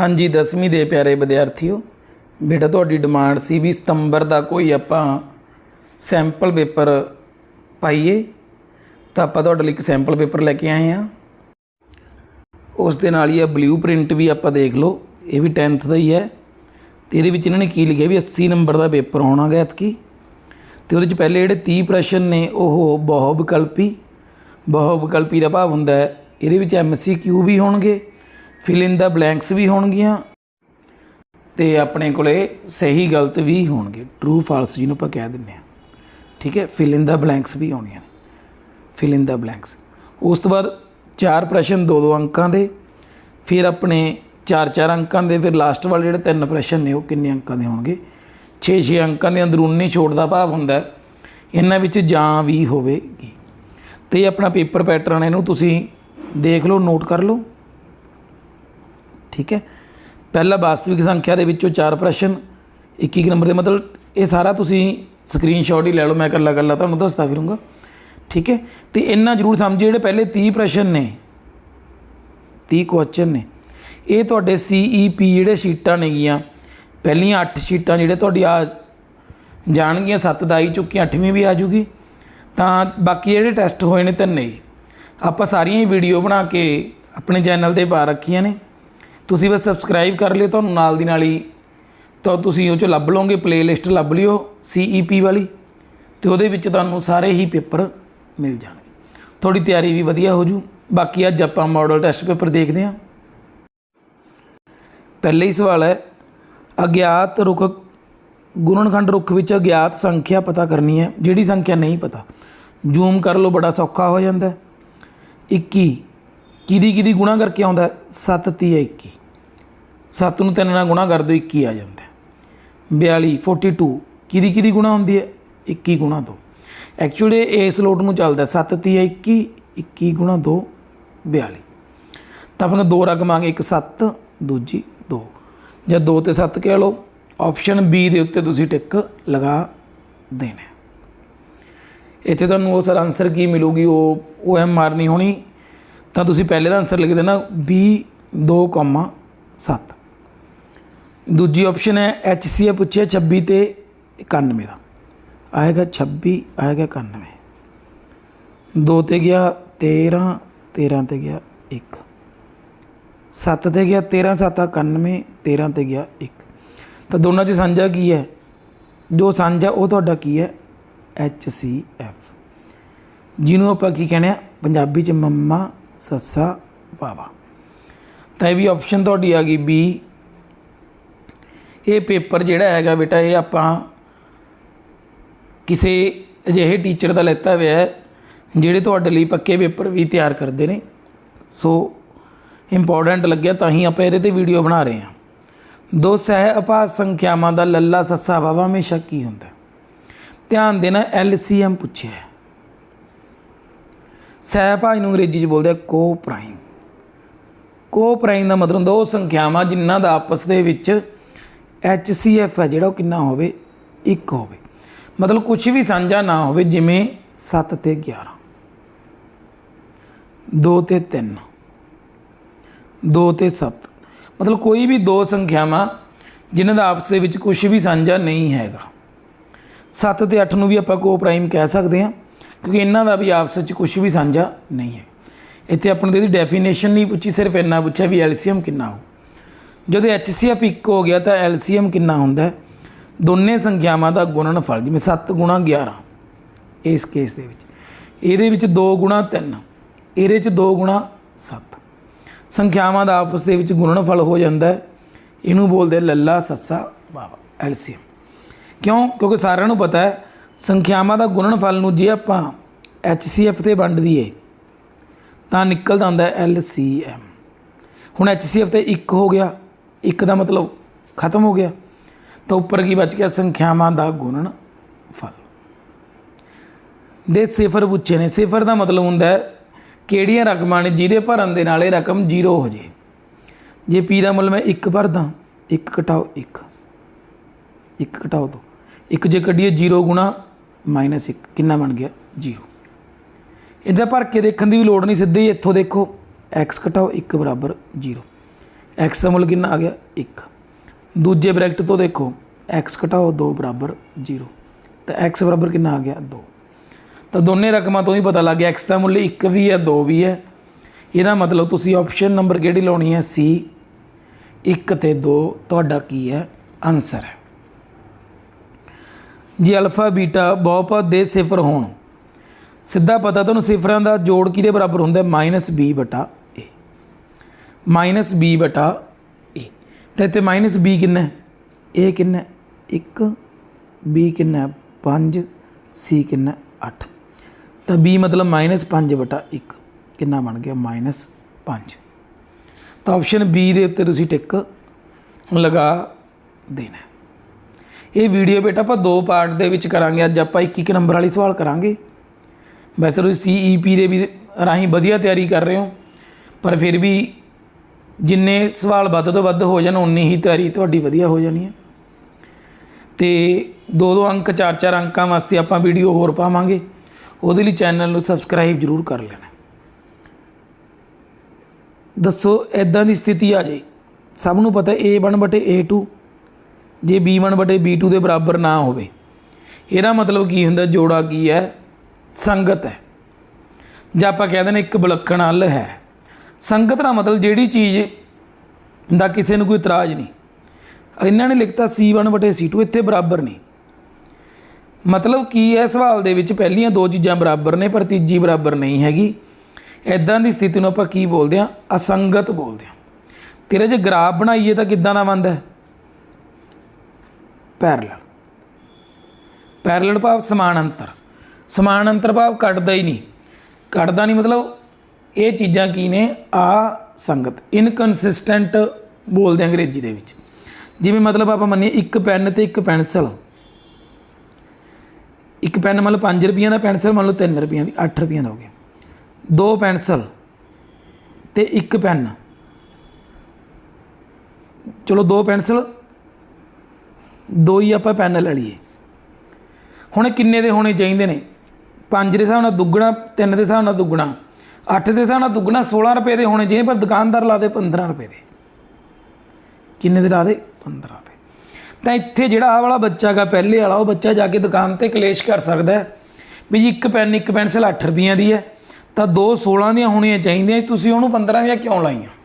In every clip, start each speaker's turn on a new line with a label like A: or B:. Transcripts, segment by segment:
A: ਹਾਂਜੀ 10ਵੀਂ ਦੇ ਪਿਆਰੇ ਵਿਦਿਆਰਥੀਓ, ਬੇਟਾ ਤੁਹਾਡੀ ਡਿਮਾਂਡ ਸੀ ਵੀ ਸਤੰਬਰ ਦਾ ਕੋਈ ਆਪਾਂ ਸੈਂਪਲ ਪੇਪਰ ਪਾਈਏ, ਤਾਂ ਆਪਾਂ ਤੁਹਾਡੇ ਲਈ ਇੱਕ ਸੈਂਪਲ ਪੇਪਰ ਲੈ ਕੇ ਆਏ ਹਾਂ। ਉਸ ਦੇ ਨਾਲ ਹੀ ਆ ਬਲੂ ਪ੍ਰਿੰਟ ਵੀ ਆਪਾਂ ਦੇਖ ਲਓ, ਇਹ ਵੀ 10th ਦਾ ਹੀ ਹੈ। ਤੇ ਇਹਦੇ ਵਿੱਚ ਇਹਨਾਂ ਨੇ ਕੀ ਲਿਖਿਆ ਵੀ 80 ਨੰਬਰ ਦਾ ਪੇਪਰ ਹੋਣਾ ਗਾ ਐਤਕੀ। ਤੇ ਉਹਦੇ ਚ ਪਹਿਲੇ ਜਿਹੜੇ 30 ਪ੍ਰਸ਼ਨ ਨੇ, ਉਹ ਬਹੁ ਵਿਕਲਪੀ ਬਹੁ ਵਿਕਲਪੀ ਦਾ ਭਾਵ ਹੁੰਦਾ ਹੈ, ਇਹਦੇ ਵਿੱਚ ਐਮਸੀਕਿਊ ਵੀ ਹੋਣਗੇ। ਫਿਲ ਇਨ ਦਾ ਬਲੈਂਕਸ ਵੀ ਹੋਣਗੀਆਂ ਤੇ ਆਪਣੇ ਕੋਲੇ ਸਹੀ ਗਲਤ ਵੀ ਹੋਣਗੇ। ਟਰੂ ਫਾਲਸ ਜਿਹਨੂੰ ਆਪਾਂ ਕਹਿ ਦਿੰਦੇ ਆ ਠੀਕ ਹੈ? ਫਿਲ ਇਨ ਦਾ ਬਲੈਂਕਸ ਵੀ ਹੋਣੀਆਂ ਨੇ। ਫਿਲ ਇਨ ਦਾ ਬਲੈਂਕਸ ਉਸ ਤੋਂ ਬਾਅਦ ਚਾਰ ਪ੍ਰਸ਼ਨ ਦੋ ਦੋ ਅੰਕਾਂ ਦੇ, ਫਿਰ ਆਪਣੇ ਚਾਰ ਚਾਰ ਅੰਕਾਂ ਦੇ, ਫਿਰ ਲਾਸਟ ਵਾਲੇ ਜਿਹੜੇ ਤਿੰਨ ਪ੍ਰਸ਼ਨ ਨੇ ਉਹ ਕਿੰਨੇ ਅੰਕਾਂ ਦੇ ਹੋਣਗੇ? 6-6 ਅੰਕਾਂ ਦੇ ਅੰਦਰੂਨੀ ਛੋਟ ਦਾ ਭਾਵ ਹੁੰਦਾ ਇਹਨਾਂ ਵਿੱਚ ਜਾਂ ਵੀ ਹੋਵੇਗੀ। ਤੇ ਆਪਣਾ ਪੇਪਰ ਪੈਟਰਨ ਇਹਨੂੰ ਤੁਸੀਂ ਦੇਖ ਲਓ ਨੋਟ ਕਰ ਲਓ। ਠੀਕ ਹੈ? ਪਹਿਲਾ ਵਾਸਤਵਿਕ ਸੰਖਿਆ ਦੇ ਵਿੱਚੋਂ ਚਾਰ ਪ੍ਰਸ਼ਨ 21 ਨੰਬਰ ਦੇ ਮਤਲਬ ਇਹ ਸਾਰਾ ਤੁਸੀਂ ਸਕਰੀਨਸ਼ਾਟ ਹੀ ਲੈ ਲਓ, ਮੈਂ ਇਕੱਲਾ ਇਕੱਲਾ ਤੁਹਾਨੂੰ ਦੱਸਦਾ ਫਿਰੂੰਗਾ। ਠੀਕ ਹੈ? ਤੇ ਇੰਨਾ ਜ਼ਰੂਰ ਸਮਝਿਓ, ਜਿਹੜੇ ਪਹਿਲੇ 30 ਪ੍ਰਸ਼ਨ ਨੇ 30 ਕੁਐਸਚਨ ਨੇ, ਇਹ ਤੁਹਾਡੇ ਸੀਈਪੀ ਜਿਹੜੇ ਸ਼ੀਟਾਂ ਨੇਗੀਆਂ, ਪਹਿਲੀਆਂ 8 ਸ਼ੀਟਾਂ ਜਿਹੜੇ ਤੁਹਾਡੀ ਆ ਜਾਣਗੀਆਂ 7 ਦਾ ਆਈ ਚੁੱਕੀ 8ਵੀਂ ਵੀ ਆ ਜੂਗੀ। ਤਾਂ ਬਾਕੀ ਜਿਹੜੇ ਟੈਸਟ ਹੋਏ ਨੇ ਤਿੰਨੇ, ਆਪਾਂ ਸਾਰੀਆਂ ਹੀ ਵੀਡੀਓ ਬਣਾ ਕੇ ਆਪਣੇ ਚੈਨਲ ਤੇ ਪਾ ਰੱਖੀਆਂ ਨੇ। ਤੁਸੀਂ ਬਸ ਸਬਸਕ੍ਰਾਈਬ ਕਰ ਲਿਓ ਤੁਹਾਨੂੰ ਨਾਲ ਦੀ ਨਾਲ ਹੀ। ਤਾਂ ਤੁਸੀਂ ਉਹ 'ਚ ਲੱਭ ਲਓਗੇ ਪਲੇਲਿਸਟ ਲੱਭ ਲਿਓ ਸੀਈਪੀ ਵਾਲੀ। ਤੇ ਉਹਦੇ ਵਿੱਚ ਤੁਹਾਨੂੰ ਸਾਰੇ ਹੀ ਪੇਪਰ ਮਿਲ ਜਾਣਗੇ। ਤੁਹਾਡੀ ਤਿਆਰੀ ਵੀ ਵਧੀਆ ਹੋ ਜੂ। ਬਾਕੀ ਅੱਜ ਆਪਾਂ ਮਾਡਲ ਟੈਸਟ ਪੇਪਰ ਦੇਖਦੇ ਹਾਂ। ਪਹਿਲੇ ਹੀ ਸਵਾਲ ਹੈ, ਅਗਿਆਤ ਰੁੱਖ, ਗੁਣਨਖੰਡ ਰੁੱਖ ਵਿੱਚ ਅਗਿਆਤ ਸੰਖਿਆ ਪਤਾ ਕਰਨੀ ਹੈ। ਜਿਹੜੀ ਸੰਖਿਆ ਨਹੀਂ ਪਤਾ। ਜ਼ੂਮ ਕਰ ਲਓ, ਬੜਾ ਸੌਖਾ ਹੋ ਜਾਂਦਾ ਹੈ। 21 ਕਿਹਦੀ ਕਿਹਦੀ ਗੁਣਾ ਕਰਕੇ ਆਉਂਦਾ? 7 30 21 7 ਨੂੰ 3 ਨਾਲ ਗੁਣਾ ਕਰ ਦਿਓ 21 ਆ ਜਾਂਦਾ ਹੈ। 42 42 ਕਿਹਦੀ ਕਿਹਦੀ ਗੁਣਾ ਹੁੰਦੀ ਹੈ? 21 ਗੁਣਾ 2 ਐਕਚੁਅਲੀ ਇਸ ਲੋਟ ਨੂੰ ਚੱਲਦਾ 7 30 21 21 ਗੁਣਾ 2 42 ਤਾਂ ਆਪਾਂ ਦੋ ਰਕਮ ਆ ਇੱਕ 7 ਦੂਜੀ 2 ਜਾਂ 2 ਤੇ 7 ਕਹਿ ਲਓ ਆਪਸ਼ਨ ਬੀ ਦੇ ਉੱਤੇ ਤੁਸੀਂ ਟਿਕ ਲਗਾ ਦੇਣਾ ਇੱਥੇ ਤੁਹਾਨੂੰ ਉਹ ਸਰ ਆਨਸਰ ਕੀ ਮਿਲੂਗੀ? ਉਹ ਉਹ ਐਮ ਮਾਰਨੀ ਹੋਣੀ। ਤਾਂ ਤੁਸੀਂ ਪਹਿਲੇ ਦਾ ਆਨਸਰ ਲਿਖ ਦੇਣਾ b 2,7 ਦੂਜੀ ਆਪਸ਼ਨ ਹੈ ਐਚ ਸੀ ਪੁੱਛਿਆ 26 ਤੇ 91 ਦਾ। ਆਏਗਾ 26 ਆਏਗਾ 91 2 ਤੇ ਗਿਆ 13 13 ਤੇ ਗਿਆ 1 7 ਤੇ ਗਿਆ 13 7 91 13 ਤੇ ਗਿਆ 1 ਤਾਂ ਦੋਨਾਂ 'ਚ ਸਾਂਝਾ ਕੀ ਹੈ? ਜੋ ਸਾਂਝਾ ਉਹ ਤੁਹਾਡਾ ਕੀ ਹੈ? ਐਚ ਸੀ ਐਫ ਜਿਹਨੂੰ ਆਪਾਂ ਕੀ ਕਹਿੰਦੇ ਆ? ਪੰਜਾਬੀ 'ਚ ਮੰਮਾ ਸੱਸਾ ਬਾਬਾ ਤਾਂ ਇਹ ਵੀ ਆਪਸ਼ਨ ਤੁਹਾਡੀ ਆ ਗਈ ਬੀ ਇਹ ਪੇਪਰ ਜਿਹੜਾ ਹੈਗਾ ਬੇਟਾ, ਇਹ ਆਪਾਂ ਕਿਸੇ ਅਜਿਹੇ ਟੀਚਰ ਦਾ ਲੈਤਾ ਹੋਇਆ ਹੈ, ਜਿਹੜੇ ਤੁਹਾਡੇ ਲਈ ਪੱਕੇ ਪੇਪਰ ਵੀ ਤਿਆਰ ਕਰਦੇ ਨੇ। ਸੋ ਇੰਪੋਰਟੈਂਟ ਲੱਗਿਆ, ਤਾਂ ਹੀ ਆਪਾਂ ਇਹਦੇ ਤੇ ਵੀਡੀਓ ਬਣਾ ਰਹੇ ਹਾਂ। ਦੋ ਸਹਿ ਅਪਾਸ ਸੰਖਿਆਵਾਂ ਦਾ ਲੱਲਾ ਸੱਸਾ ਬਾਬਾ ਹਮੇਸ਼ਾ ਕੀ ਹੁੰਦਾ? ਧਿਆਨ ਦੇਣਾ ਐਲਸੀਐਮ ਪੁੱਛਿਆ ਸਹਿ ਭਾਈ ਨੂੰ ਅੰਗਰੇਜ਼ੀ 'ਚ ਬੋਲਦੇ ਆ ਕੋ ਪ੍ਰਾਈਮ। ਕੋ ਪ੍ਰਾਈਮ ਦਾ ਮਤਲਬ ਹੁੰਦਾ ਉਹ ਸੰਖਿਆਵਾਂ ਜਿਨ੍ਹਾਂ ਦਾ ਆਪਸ ਦੇ ਵਿੱਚ HCF ਹੈ ਜਿਹੜਾ ਉਹ ਕਿੰਨਾ ਹੋਵੇ 1 ਹੋਵੇ। ਮਤਲਬ ਕੁਝ ਵੀ ਸਾਂਝਾ ਨਾ ਹੋਵੇ ਜਿਵੇਂ 7 ਤੇ 11 2 ਤੇ 3 2 ਤੇ 7 ਮਤਲਬ ਕੋਈ ਵੀ ਦੋ ਸੰਖਿਆਵਾਂ ਜਿਨ੍ਹਾਂ ਦਾ ਆਪਸ ਦੇ ਵਿੱਚ ਕੁਝ ਵੀ ਸਾਂਝਾ ਨਹੀਂ ਹੈਗਾ। 7 ਤੇ 8 ਨੂੰ ਵੀ ਆਪਾਂ ਕੋ ਪ੍ਰਾਈਮ ਕਹਿ ਸਕਦੇ ਹਾਂ। ਕਿਉਂਕਿ ਇਹਨਾਂ ਦਾ ਵੀ ਆਪਸ ਵਿੱਚ ਕੁਝ ਵੀ ਸਾਂਝਾ ਨਹੀਂ ਹੈ। ਇੱਥੇ ਆਪਾਂ ਨੂੰ ਇਹਦੀ ਡੈਫੀਨੇਸ਼ਨ ਨਹੀਂ ਪੁੱਛੀ, ਸਿਰਫ ਇੰਨਾ ਪੁੱਛਿਆ ਵੀ ਐਲਸੀਐਮ ਕਿੰਨਾ ਹੋ। ਜਦੋਂ HCF ਇੱਕ ਹੋ ਗਿਆ ਤਾਂ ਐਲਸੀਐਮ ਕਿੰਨਾ ਹੁੰਦਾ ਦੋਨੇ ਸੰਖਿਆਵਾਂ ਦਾ ਗੁਣਨਫਲ ਜਿਵੇਂ 7 ਗੁਣਾ 11 ਇਸ ਕੇਸ ਦੇ ਵਿੱਚ। ਇਹਦੇ ਵਿੱਚ 2 ਗੁਣਾ 3 ਇਹਦੇ ਵਿੱਚ 2 ਗੁਣਾ 7 ਸੰਖਿਆਵਾਂ ਦਾ ਆਪਸ ਦੇ ਵਿੱਚ ਗੁਣਨਫਲ ਹੋ ਜਾਂਦਾ ਹੈ। ਇਹਨੂੰ ਬੋਲਦੇ ਲੱਲਾ ਸੱਸਾ ਬਾਬਾ ਐਲਸੀਐਮ ਕਿਉਂ? ਕਿਉਂਕਿ ਸਾਰਿਆਂ ਨੂੰ ਪਤਾ ਹੈ ਸੰਖਿਆਵਾਂ ਦਾ ਗੁਣਨਫਲ ਨੂੰ ਜੇ ਆਪਾਂ HCF ਤੇ ਵੰਡ ਦਈਏ, ਤਾਂ ਨਿਕਲਦਾ ਹੁੰਦਾ LCM ਹੁਣ HCF ਤੇ 1 ਹੋ ਗਿਆ 1 ਦਾ ਮਤਲਬ ਖਤਮ ਹੋ ਗਿਆ, ਤਾਂ ਉੱਪਰ ਕੀ ਬਚ ਗਿਆ? ਸੰਖਿਆਵਾਂ ਦਾ ਗੁਣਨ ਫਲ। ਦੇ ਸਿਫਰ ਪੁੱਛੇ ਨੇ। ਸਿਫਰ ਦਾ ਮਤਲਬ ਹੁੰਦਾ ਹੈ ਕਿਹੜੀਆਂ ਰਕਮਾਂ ਨੇ ਜਿਹਦੇ ਭਰਨ ਦੇ ਨਾਲ ਇਹ ਰਕਮ 0 ਹੋ ਜੇ। ਜੇ p ਦਾ ਮੁੱਲ ਮੈਂ 1 ਭਰਦਾ 1 ਘਟਾਓ 1 1 ਘਟਾਓ 2 1 ਜੇ ਕੱਢੀਏ 0 ਗੁਣਾ ਮਾਈਨਸ -1 ਕਿੰਨਾ ਬਣ ਗਿਆ? 0 ਇਹਦਾ ਭਰ ਕੇ ਦੇਖਣ ਦੀ ਵੀ ਲੋੜ ਨਹੀਂ, ਸਿੱਧੇ ਹੀ ਇੱਥੋਂ ਦੇਖੋ। X ਘਟਾਓ 1 ਬਰਾਬਰ 0 x ਦਾ ਮੁੱਲ ਕਿੰਨਾ ਆ ਗਿਆ? 1 ਦੂਜੇ ਬ੍ਰੈਕਟ ਤੋਂ ਦੇਖੋ। X ਘਟਾਓ 2 ਬਰਾਬਰ 0 ਤਾਂ x ਬਰਾਬਰ ਕਿੰਨਾ ਆ ਗਿਆ? 2 ਤਾਂ ਦੋਨੇ ਰਕਮਾਂ ਤੋਂ ਹੀ ਪਤਾ ਲੱਗ ਗਿਆ, x ਦਾ ਮੁੱਲ 1 ਵੀ ਹੈ 2 ਵੀ ਹੈ। ਇਹਦਾ ਮਤਲਬ ਤੁਸੀਂ ਆਪਸ਼ਨ ਨੰਬਰ ਕਿਹੜੀ ਲਾਉਣੀ ਹੈ? ਸੀ 1 ਤੇ 2 ਤੁਹਾਡਾ ਕੀ ਹੈ? ਆਨਸਰ ਹੈ। ਜੇ ਅਲਫਾ, ਬੀਟਾ, ਬਹੁਪਦ ਦੇ ਸਿਫਰ ਹੋਣ। ਸਿੱਧਾ ਪਤਾ ਤੁਹਾਨੂੰ ਸਿਫਰਾਂ ਦਾ ਜੋੜ ਕਿਹਦੇ ਬਰਾਬਰ ਹੁੰਦਾ ਹੈ? -b ਬਟਾ a ਮਾਈਨਸ b ਬਟਾ a ਤਾਂ ਇੱਥੇ ਮਾਈਨਸ b ਕਿੰਨਾ ਹੈ? a ਕਿੰਨਾ ਹੈ? 1 b ਕਿੰਨਾ ਹੈ? 5 c ਕਿੰਨਾ ਹੈ? 8 ਤਾਂ b ਮਤਲਬ -5 ਬਟਾ 1 ਕਿੰਨਾ ਬਣ ਗਿਆ? -5 ਤਾਂ ਆਪਸ਼ਨ B ਦੇ ਉੱਤੇ ਤੁਸੀਂ ਟਿਕ। ਲਗਾ ਦੇਣਾ ਇਹ ਵੀਡੀਓ ਬੇਟਾ ਆਪਾਂ ਦੋ ਪਾਰਟ ਦੇ ਵਿੱਚ ਕਰਾਂਗੇ। ਅੱਜ ਆਪਾਂ 21 ਨੰਬਰ ਵਾਲੀ ਸਵਾਲ ਕਰਾਂਗੇ। ਵੈਸੇ ਤੁਸੀਂ ਸੀਈਪੀ ਦੇ ਵੀ ਰਾਹੀਂ ਵਧੀਆ ਤਿਆਰੀ ਕਰ ਰਹੇ ਹੋ, ਪਰ ਫਿਰ ਵੀ ਜਿੰਨੇ ਸਵਾਲ ਵੱਧ ਤੋਂ ਵੱਧ ਹੋ ਜਾਣ ਉਨੀ ਹੀ ਤਿਆਰੀ ਤੁਹਾਡੀ ਵਧੀਆ ਹੋ ਜਾਣੀ ਹੈ। ਤੇ ਦੋ ਦੋ ਅੰਕ, ਚਾਰ ਚਾਰ ਅੰਕਾਂ ਵਾਸਤੇ ਆਪਾਂ ਵੀਡੀਓ ਹੋਰ ਪਾਵਾਂਗੇ। ਉਹਦੇ ਲਈ ਚੈਨਲ ਨੂੰ ਸਬਸਕ੍ਰਾਈਬ ਜ਼ਰੂਰ ਕਰ ਲੈਣਾ। ਦੱਸੋ ਐਦਾਂ ਦੀ ਸਥਿਤੀ ਆ ਜਾਏ। ਸਭ ਨੂੰ ਪਤਾ a1 ਬਟੇ a2 ਜੇ b1 ਬਟੇ b2 ਦੇ ਬਰਾਬਰ ਨਾ ਹੋਵੇ, ਇਹਦਾ ਮਤਲਬ ਕੀ ਹੁੰਦਾ, ਜੋੜਾ ਕੀ ਹੈ? ਸੰਗਤ ਹੈ। ਜਾਂ ਆਪਾਂ ਕਹਿ ਦਿੰਦੇ ਇੱਕ ਵਿਲੱਖਣ ਹੱਲ ਹੈ, ਸੰਗਤ ਦਾ ਮਤਲਬ ਜਿਹੜੀ ਚੀਜ਼ ਦਾ ਕਿਸੇ ਨੂੰ ਕੋਈ ਇਤਰਾਜ਼ ਨਹੀਂ। ਇਹਨਾਂ ਨੇ ਲਿਖਤਾ c1 ਬਟੇ c2 ਇੱਥੇ ਬਰਾਬਰ ਨਹੀਂ। ਮਤਲਬ ਕੀ ਹੈ? ਸਵਾਲ ਦੇ ਵਿੱਚ ਪਹਿਲੀਆਂ ਦੋ ਚੀਜ਼ਾਂ ਬਰਾਬਰ ਨੇ, ਪਰ ਤੀਜੀ ਬਰਾਬਰ ਨਹੀਂ ਹੈਗੀ। ਐਦਾਂ ਦੀ ਸਥਿਤੀ ਨੂੰ ਆਪਾਂ ਕੀ ਬੋਲਦੇ ਹਾਂ? ਅਸੰਗਤ ਬੋਲਦੇ ਹਾਂ। ਤੇਰਾ ਜੇ ਗ੍ਰਾਫ ਬਣਾਈਏ ਤਾਂ ਕਿੱਦਾਂ ਦਾ ਬਣਦਾ ਹੈ? ਪੈਰਲਲ। ਪੈਰਲਲ ਭਾਵ ਸਮਾਨ ਅੰਤਰ ਸਮਾਨ ਅੰਤਰ ਭਾਵ ਕੱਟਦਾ ਹੀ ਨਹੀਂ। ਕੱਟਦਾ ਨਹੀਂ ਮਤਲਬ ਇਹ ਚੀਜ਼ਾਂ ਕੀ ਨੇ? ਆ ਸੰਗਤ ਇਨਕਨਸਿਸਟੈਂਟ ਬੋਲਦੇ ਅੰਗਰੇਜ਼ੀ ਦੇ ਵਿੱਚ। ਜਿਵੇਂ ਮਤਲਬ ਆਪਾਂ ਮੰਨੀਏ ਇੱਕ ਪੈਨ ਤੇ ਇੱਕ ਪੈਨਸਲ। ਇੱਕ ਪੈਨ ਮੰਨ ਲਓ 5 ਰੁਪਈਆਂ ਦਾ ਪੈਨਸਲ, ਮੰਨ ਲਓ 3 ਰੁਪਈਆਂ ਦੀ 8 ਰੁਪਈਆ ਦਾ ਹੋ ਗਿਆ। ਦੋ ਪੈਨਸਲ ਤੇ ਇੱਕ ਪੈਨ। ਚਲੋ ਦੋ ਪੈਨਸਲ ਦੋ ਹੀ ਆਪਾਂ ਪੈਨ ਲੈ ਲਈਏ। ਹੁਣ ਕਿੰਨੇ ਦੇ ਹੋਣੇ ਚਾਹੀਦੇ ਨੇ? 5 ਦੇ ਹਿਸਾਬ ਨਾਲ ਦੁੱਗਣਾ 3 ਦੇ ਹਿਸਾਬ ਨਾਲ ਦੁੱਗਣਾ 8 ਦੇ ਹਿਸਾਬ ਨਾਲ ਦੁੱਗਣਾ 16 ਰੁਪਏ ਦੇ ਹੋਣੇ ਚਾਹੀਦੇ, ਪਰ ਦੁਕਾਨਦਾਰ ਲਾ ਦੇ 15 ਰੁਪਏ ਦੇ। ਕਿੰਨੇ ਦੇ ਲਾ ਦੇ? 15 ਰੁਪਏ। ਤਾਂ ਇੱਥੇ ਜਿਹੜਾ ਆਹ ਵਾਲਾ ਬੱਚਾ ਗਾ ਪਹਿਲੇ ਵਾਲਾ, ਉਹ ਬੱਚਾ ਜਾ ਕੇ ਦੁਕਾਨ ਤੇ ਕਲੇਸ਼ ਕਰ ਸਕਦਾ ਵੀ ਜੀ ਇੱਕ ਪੈਨ, ਇੱਕ ਪੈਨਸਲ 8 ਰੁਪਈਆਂ ਦੀ ਹੈ। ਤਾਂ ਦੋ 16 ਦੀਆਂ ਹੋਣੀਆਂ ਚਾਹੀਦੀਆਂ, ਤੁਸੀਂ ਉਹਨੂੰ 15 ਦੀਆਂ ਕਿਉਂ ਲਾਈਆਂ?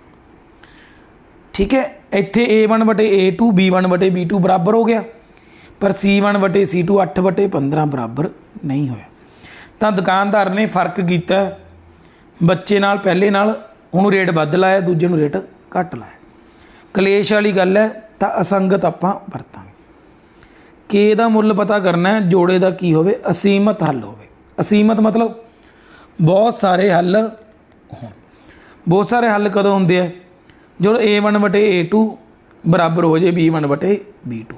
A: ਠੀਕ ਹੈ? ਇੱਥੇ a1 ਬਟੇ a2 b1 ਬਟੇ b2 ਬਰਾਬਰ ਹੋ ਗਿਆ। ਪਰ c1 ਬਟੇ c2 8 ਬਟੇ 15 ਬਰਾਬਰ ਨਹੀਂ ਹੋਇਆ। ਤਾਂ ਦੁਕਾਨਦਾਰ ਨੇ ਫ਼ਰਕ ਕੀਤਾ। ਬੱਚੇ ਨਾਲ, ਪਹਿਲੇ ਨਾਲ ਉਹਨੂੰ ਰੇਟ ਵੱਧ ਲਾਇਆ, ਦੂਜੇ ਨੂੰ ਰੇਟ ਘੱਟ ਲਾਇਆ। ਕਲੇਸ਼ ਵਾਲੀ ਗੱਲ ਹੈ, ਤਾਂ ਅਸੰਗਤ ਆਪਾਂ ਵਰਤਾਂਗੇ। ਕੇ ਦਾ ਮੁੱਲ ਪਤਾ ਕਰਨਾ ਹੈ, ਜੋੜੇ ਦਾ ਕੀ ਹੋਵੇ, ਅਸੀਮਤ ਹੱਲ ਹੋਵੇ। ਅਸੀਮਤ ਮਤਲਬ ਬਹੁਤ ਸਾਰੇ ਹੱਲ ਹੋਣ। ਬਹੁਤ ਸਾਰੇ ਹੱਲ ਕਦੋਂ ਹੁੰਦੇ ਆ? ਜਦੋਂ a1 ਬਟੇ a2 ਬਰਾਬਰ ਹੋ ਜੇ b1 ਬਟੇ b2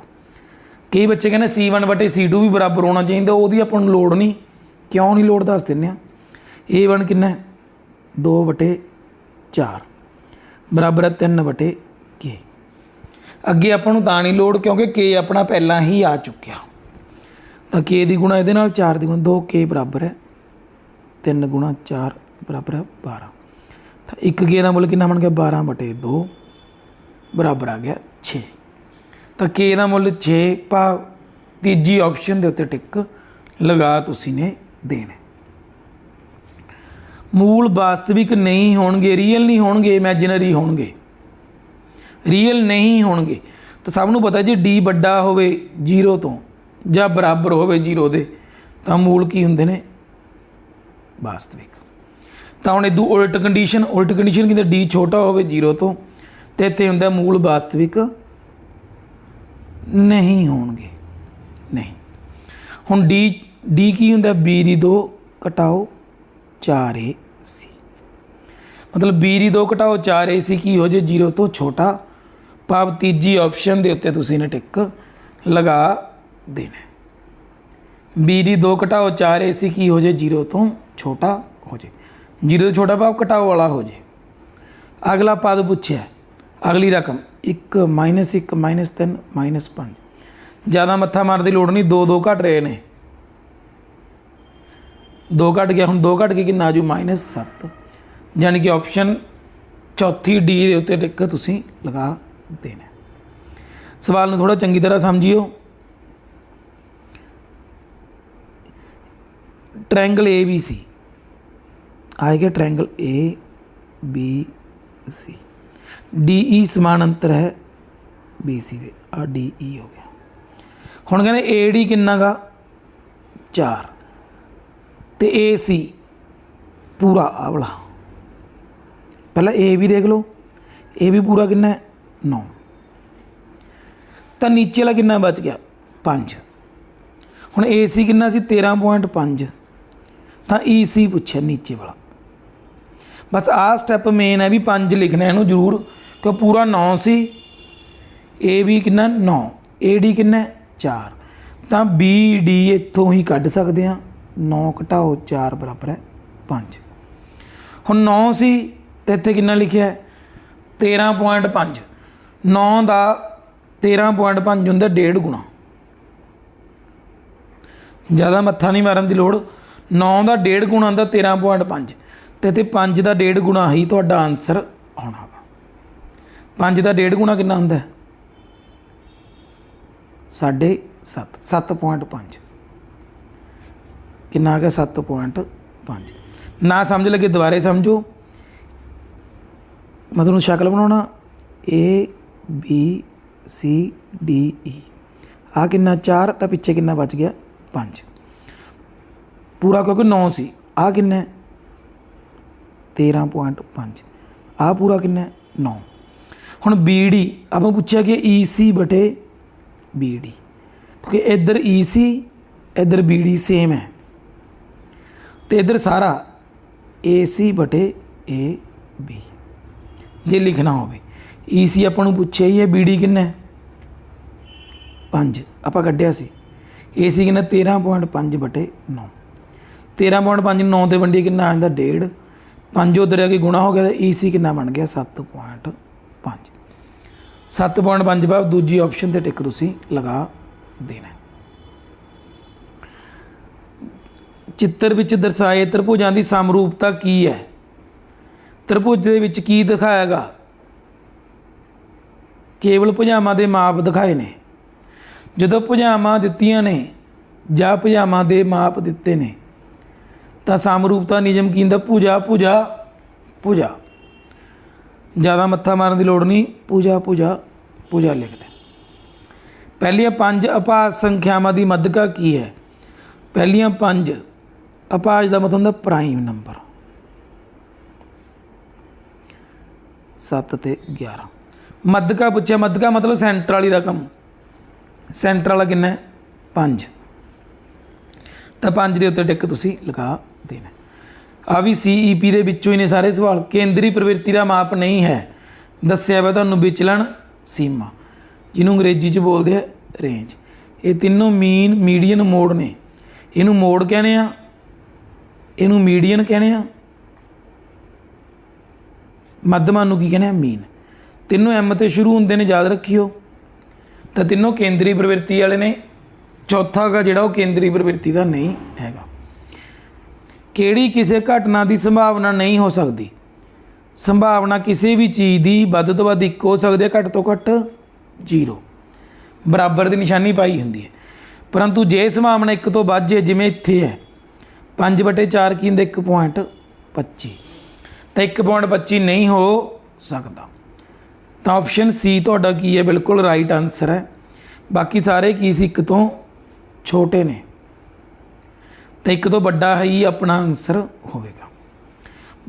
A: ਕਈ ਬੱਚੇ ਕਹਿੰਦੇ c1 ਬਟੇ c2 ਵੀ ਬਰਾਬਰ ਹੋਣਾ ਚਾਹੀਦਾ, ਉਹਦੀ ਆਪਾਂ ਨੂੰ ਲੋੜ ਨਹੀਂ। ਕਿਉਂ ਨਹੀਂ ਲੋੜ ਦੱਸ ਦਿੰਨੇ ਆ a1 ਕਿੰਨਾ ਹੈ? 2 ਬਟੇ 4 ਬਰਾਬਰ ਹੈ 3 ਬਟੇ k ਅੱਗੇ ਆਪਾਂ ਨੂੰ ਤਾਂ ਨਹੀਂ ਲੋੜ, ਕਿਉਂਕਿ k ਆਪਣਾ ਪਹਿਲਾਂ ਹੀ ਆ ਚੁੱਕਿਆ। ਤਾਂ k ਦੀ ਗੁਣਾ ਇਹਦੇ ਨਾਲ 4 ਦੀ ਗੁਣਾ 2k ਬਰਾਬਰ ਹੈ 3 ਗੁਣਾ 4 ਬਰਾਬਰ ਹੈ 12 ਤਾਂ 1 ਦਾ ਮੁੱਲ ਕਿੰਨਾ ਬਣ ਗਿਆ? 12 ਬਟੇ 2 ਬਰਾਬਰ ਆ ਗਿਆ 6 ਤਾਂ k ਦਾ ਮੁੱਲ 6 ਭਾਵ ਤੀਜੀ ਆਪਸ਼ਨ ਦੇ ਉੱਤੇ ਟਿਕ। ਲਗਾ ਤੁਸੀਂ ਨੇ ਦੇਣਾ। ਮੂਲ ਵਾਸਤਵਿਕ ਨਹੀਂ ਹੋਣਗੇ ਰੀਅਲ ਨਹੀਂ ਹੋਣਗੇ ਇਮੇਜਿਨਰੀ ਹੋਣਗੇ। ਰੀਅਲ ਨਹੀਂ ਹੋਣਗੇ। ਤਾਂ ਸਭ ਨੂੰ ਪਤਾ ਜੀ, d ਵੱਡਾ ਹੋਵੇ 0 ਤੋਂ ਜਾਂ ਬਰਾਬਰ ਹੋਵੇ 0 ਦੇ, ਤਾਂ ਮੂਲ ਕੀ ਹੁੰਦੇ ਨੇ? ਵਾਸਤਵਿਕ। ਤਾਂ ਹੁਣ ਇਦੋਂ ਉਲਟ ਕੰਡੀਸ਼ਨ ਉਲਟ ਕੰਡੀਸ਼ਨ ਕਿਤੇ d ਛੋਟਾ ਹੋਵੇ 0 ਤੋਂ, ਤੇ ਇੱਥੇ ਹੁੰਦਾ ਮੂਲ ਵਾਸਤਵਿਕ ਨਹੀਂ ਹੋਣਗੇ। ਨਹੀਂ। ਹੁਣ d d ਕੀ ਹੁੰਦਾ? B ਦੀ 2 ਘਟਾਓ 4a c ਮਤਲਬ b ਦੀ 2 ਘਟਾਓ 4a c ਕੀ ਹੋ ਜੇ 0 ਤੋਂ ਛੋਟਾ? ਭਾਵ ਤੀਜੀ ਆਪਸ਼ਨ ਦੇ ਉੱਤੇ ਤੁਸੀਂ ਨੇ ਟਿਕ ਲਗਾ ਦੇਣਾ। B ਦੀ 2 ਘਟਾਓ 4a c ਕੀ ਹੋ ਜੇ 0 ਤੋਂ ਛੋਟਾ ਹੋ ਜੇ। ਜੀਰੋ ਤੋਂ ਛੋਟਾ ਭਾਵ ਘਟਾਓ ਵਾਲਾ ਹੋ ਜੇ। ਅਗਲਾ ਪਦ ਪੁੱਛਿਆ, ਅਗਲੀ ਰਕਮ 1 1 3 5 ਜ਼ਿਆਦਾ ਮੱਥਾ ਮਾਰਨ ਦੀ ਲੋੜ ਨਹੀਂ 2 2 ਘਟ ਰਹੇ ਨੇ। 2 ਘਟ ਗਿਆ, ਹੁਣ 2 ਘਟ ਕੇ ਕਿੰਨਾ ਆ ਆਜੂ -7 ਯਾਨੀ ਕਿ ਆਪਸ਼ਨ ਚੌਥੀ ਡੀ ਦੇ ਉੱਤੇ ਟਿਕ ਤੁਸੀਂ ਲਗਾ ਦੇਣਾ। ਸਵਾਲ ਨੂੰ ਥੋੜਾ ਚੰਗੀ ਤਰ੍ਹਾਂ ਸਮਝਿਓ। ਟ੍ਰਾਇੰਗਲ ਏ ਬੀ ਸੀ ਆਏਗਾ triangle A B C D E ਸਮਾਨ ਅੰਤਰ ਹੈ ਬੀ ਸੀ ਦੇ ਆ ਡੀ ਈ ਹੋ ਗਿਆ ਹੁਣ ਕਹਿੰਦੇ ਏ ਡੀ ਕਿੰਨਾ ਗਾ 4 ਤੇ ਏ ਸੀ ਪੂਰਾ ਆਹ ਵਾਲਾ ਪਹਿਲਾਂ ਏ ਵੀ ਦੇਖ ਲਓ ਏ ਵੀ ਪੂਰਾ ਕਿੰਨਾ ਹੈ 9 ਤਾਂ ਨੀਚੇ ਵਾਲਾ ਕਿੰਨਾ ਬਚ ਗਿਆ 5 ਹੁਣ ਏ ਸੀ ਕਿੰਨਾ ਸੀ 13.5 ਤਾਂ ਈ ਸੀ ਪੁੱਛਿਆ ਨੀਚੇ ਵਾਲਾ ਬਸ ਆਹ ਸਟੈਪ ਮੇਨ ਹੈ ਵੀ 5 ਲਿਖਣਾ ਇਹਨੂੰ ਜ਼ਰੂਰ ਕਿ ਪੂਰਾ 9 ਸੀ? ਏ ਵੀ ਕਿੰਨਾ? 9 ਏ ਡੀ ਕਿੰਨਾ 4 ਤਾਂ ਬੀ ਡੀ ਇੱਥੋਂ ਹੀ ਕੱਢ ਸਕਦੇ ਆ 9 ਘਟਾਓ 4 ਬਰਾਬਰ ਹੈ 5 ਹੁਣ 9 ਸੀ, ਤੇ ਇੱਥੇ ਕਿੰਨਾ ਲਿਖਿਆ ਹੈ? 13.5 9 ਦਾ 13.5 ਹੁੰਦਾ ਡੇਢ ਗੁਣਾ। ਜ਼ਿਆਦਾ ਮੱਥਾ ਨਹੀਂ ਮਾਰਨ ਦੀ ਲੋੜ। 9 ਦਾ ਡੇਢ ਗੁਣਾ ਹੁੰਦਾ 13.5 ਤੇ ਤੇ 5 ਦਾ ਡੇਢ ਗੁਣਾ ਹੀ ਤੁਹਾਡਾ ਆਨਸਰ ਆਉਣਾ ਵਾ। 5 ਦਾ ਡੇਢ ਗੁਣਾ ਕਿੰਨਾ ਹੁੰਦਾ? ਹੈ? ਸਾਢੇ 7 7.5 ਕਿੰਨਾ ਆ ਗਿਆ? 7.5 ਨਾ ਸਮਝ ਲੱਗੇ ਦੁਬਾਰੇ ਸਮਝੋ। ਮੈਂ ਤੁਹਾਨੂੰ ਸ਼ਕਲ ਬਣਾਉਣਾ। A, B, C, D E ਆ ਕਿੰਨਾ? 4 ਤਾਂ ਪਿੱਛੇ ਕਿੰਨਾ ਬਚ ਗਿਆ? 5 ਪੂਰਾ ਕਿਉਂਕਿ 9 ਸੀ। ਆ ਕਿੰਨਾ? 13.5 ਆ ਪੂਰਾ ਕਿੰਨਾ ਹੈ? 9 ਹੁਣ BD ਆਪਾਂ ਪੁੱਛਿਆ ਕਿ EC ਬਟੇ BD ਕਿਉਂਕਿ ਇੱਧਰ EC ਇੱਧਰ BD ਸੇਮ ਹੈ। ਤੇ ਇੱਧਰ ਸਾਰਾ AC ਬਟੇ AB ਜੇ ਲਿਖਣਾ ਹੋਵੇ EC ਆਪਾਂ ਨੂੰ ਪੁੱਛਿਆ ਹੀ ਹੈ BD ਕਿੰਨਾ ਹੈ? 5 ਆਪਾਂ ਕੱਢਿਆ ਸੀ। AC ਕਿੰਨਾ? 13.5 ਬਟੇ 9 13.5 9 ਤੇ ਵੰਡੀ ਕਿੰਨਾ ਆ ਜਾਂਦਾ? 1.5 5 ਉਧਰ ਆ ਕੇ ਗੁਣਾ ਹੋ ਗਿਆ ਤਾਂ EC ਕਿੰਨਾ ਬਣ ਗਿਆ? 7.5 7.5 ਬਾਅਦ ਦੂਜੀ ਆਪਸ਼ਨ ਤੇ ਟਿਕ ਤੁਸੀਂ ਲਗਾ ਦੇਣਾ। ਚਿੱਤਰ ਵਿੱਚ ਦਰਸਾਏ ਤ੍ਰਿਭੁਜਾਂ ਦੀ ਸਮਰੂਪਤਾ ਕੀ ਹੈ? ਤ੍ਰਿਭੁਜ ਦੇ ਵਿੱਚ ਕੀ ਦਿਖਾਇਆਗਾ ਕੇਵਲ ਭੁਜਾਵਾਂ ਦੇ ਮਾਪ ਦਿਖਾਏ ਨੇ। ਜਦੋਂ ਭੁਜਾਵਾਂ ਦਿੱਤੀਆਂ ਨੇ ਜਾਂ ਭੁਜਾਵਾਂ ਦੇ ਮਾਪ ਦਿੱਤੇ ਨੇ ਤਾਂ ਸਮਰੂਪਤਾ ਨਿਯਮ ਕੀ ਹੁੰਦਾ? ਪੂਜਾ ਪੂਜਾ ਪੂਜਾ। ਜ਼ਿਆਦਾ ਮੱਥਾ ਮਾਰਨ ਦੀ ਲੋੜ ਨਹੀਂ। ਪੂਜਾ ਪੂਜਾ ਪੂਜਾ ਲਿਖਦੇ। ਪਹਿਲੀਆਂ ਪੰਜ ਅਪਾਸ਼ ਸੰਖਿਆਵਾਂ ਦੀ ਮੱਧਕਾ ਕੀ ਹੈ? ਪਹਿਲੀਆਂ ਪੰਜ ਅਪਾਸ਼ ਦਾ ਮਤਲਬ ਹੁੰਦਾ ਪ੍ਰਾਈਮ ਨੰਬਰ। 7 ਤੇ 11 ਮੱਧਕਾ ਪੁੱਛਿਆ, ਮੱਧਕਾ ਮਤਲਬ ਸੈਂਟਰ ਵਾਲੀ ਰਕਮ। ਸੈਂਟਰ ਵਾਲਾ ਕਿੰਨਾ ਹੈ? 5 ਤਾਂ 5 ਦੇ ਉੱਤੇ ਟਿਕ ਤੁਸੀਂ ਲਗਾ ਆ ਵੀ ਸੀਈਪੀ ਦੇ ਵਿੱਚੋਂ ਹੀ ਨੇ ਸਾਰੇ ਸਵਾਲ। ਕੇਂਦਰੀ ਪ੍ਰਵਿਰਤੀ ਦਾ ਮਾਪ ਨਹੀਂ ਹੈ। ਦੱਸਿਆ ਵਾ ਤੁਹਾਨੂੰ ਵਿਚਲਣ ਸੀਮਾ, ਜਿਹਨੂੰ ਅੰਗਰੇਜ਼ੀ 'ਚ ਬੋਲਦੇ ਆ ਰੇਂਜ ਇਹ ਤਿੰਨੋਂ ਮੀਨ ਮੀਡੀਅਨ ਮੋਡ ਨੇ। ਇਹਨੂੰ ਮੋਡ ਕਹਿੰਦੇ ਆ। ਇਹਨੂੰ ਮੀਡੀਅਨ ਕਹਿੰਦੇ ਆ। ਮੱਧਮਾ ਨੂੰ ਕੀ ਕਹਿੰਦੇ ਆ? ਮੀਨ ਤਿੰਨੋਂ ਐਮ ਤੇ ਸ਼ੁਰੂ ਹੁੰਦੇ ਨੇ, ਯਾਦ ਰੱਖਿਓ। ਤਾਂ ਤਿੰਨੋਂ ਕੇਂਦਰੀ ਪ੍ਰਵਿਰਤੀ ਵਾਲੇ ਨੇ। ਚੌਥਾ ਗਾ ਜਿਹੜਾ ਉਹ ਕੇਂਦਰੀ ਪ੍ਰਵਿਰਤੀ ਦਾ ਨਹੀਂ ਹੈਗਾ। ਕਿਹੜੀ ਕਿਸੇ ਘਟਨਾ ਦੀ ਸੰਭਾਵਨਾ ਨਹੀਂ ਹੋ ਸਕਦੀ? ਸੰਭਾਵਨਾ ਕਿਸੇ ਵੀ ਚੀਜ਼ ਦੀ ਵੱਧ ਤੋਂ ਵੱਧ ਇੱਕ ਹੋ ਸਕਦੀ ਹੈ, ਘੱਟ ਤੋਂ ਘੱਟ ਜ਼ੀਰੋ। ਬਰਾਬਰ ਦੀ ਨਿਸ਼ਾਨੀ ਪਾਈ ਹੁੰਦੀ ਹੈ। ਪਰੰਤੂ ਜੇ ਸੰਭਾਵਨਾ ਇੱਕ ਤੋਂ ਵੱਧ ਜੇ, ਜਿਵੇਂ ਇੱਥੇ ਹੈ 5 ਬਟੇ 4 ਕੀ ਹੁੰਦਾ? 1.25 ਤਾਂ 1.25 ਨਹੀਂ ਹੋ ਸਕਦਾ। ਤਾਂ ਆਪਸ਼ਨ ਸੀ ਤੁਹਾਡਾ ਕੀ ਹੈ? ਬਿਲਕੁਲ ਰਾਈਟ ਆਨਸਰ ਹੈ। ਬਾਕੀ ਸਾਰੇ ਕੀ ਸੀ? ਇੱਕ ਤੋਂ ਛੋਟੇ ਨੇ। ਤਾਂ ਇੱਕ ਤੋਂ ਵੱਡਾ ਹੀ ਆਪਣਾ ਆਨਸਰ ਹੋਵੇਗਾ।